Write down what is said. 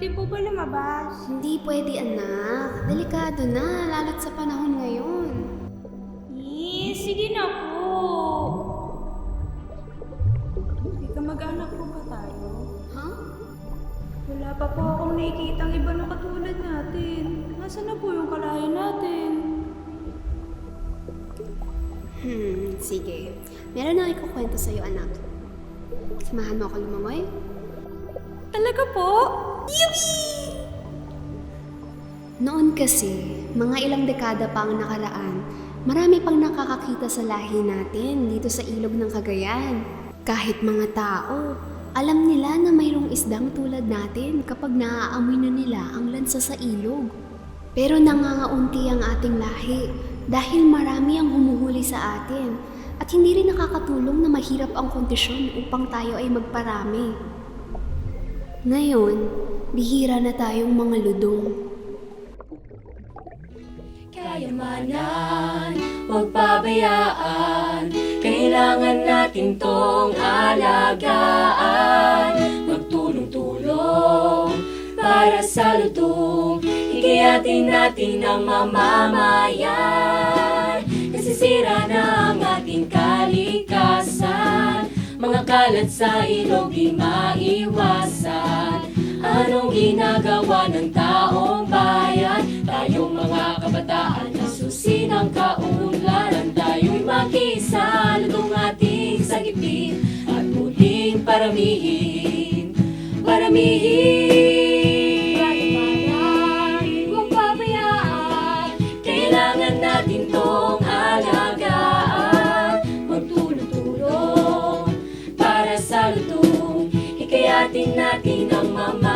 Pwede po ba lumabas? Hindi pwede, anak. Delikado na, lalo't sa panahon ngayon. Eh, sige na po. Wala pa po akong nakikitang iba na katulad natin. Nasaan na po yung kalahin natin? Hmm, sige. Meron na ikukwento sa'yo, anak. Samahan mo ako lumangoy? Talaga po? Noon kasi, mga ilang dekada pa ang nakaraan, marami pang nakakakita sa lahi natin dito sa ilog ng Cagayan. Kahit mga tao, alam nila na mayroong isdang tulad natin kapag naaamoy na nila ang lansa sa ilog. Pero nangangaunti ang ating lahi dahil marami ang humuhuli sa atin at hindi rin nakakatulong na mahirap ang kondisyon upang tayo ay magparami. Ngayon, bihira na tayong mga ludong. Kayamanan, huwag pabayaan Kailangan natin tong alagaan para sa lutong Higayatin natin ang mamamayan. Nasisira na ang ating kalikasan Mga kalat sa ilog di maiwasan. Anong ginagawa ng taong bayan? Tayong mga kabataan na susi ng kaunlaran Tayo'y makisa, lutong ating sagipin At muling paramihin, paramihin natin tong alagaan. Magtulong-tulong para sa lutong Hikayatin natin ang mama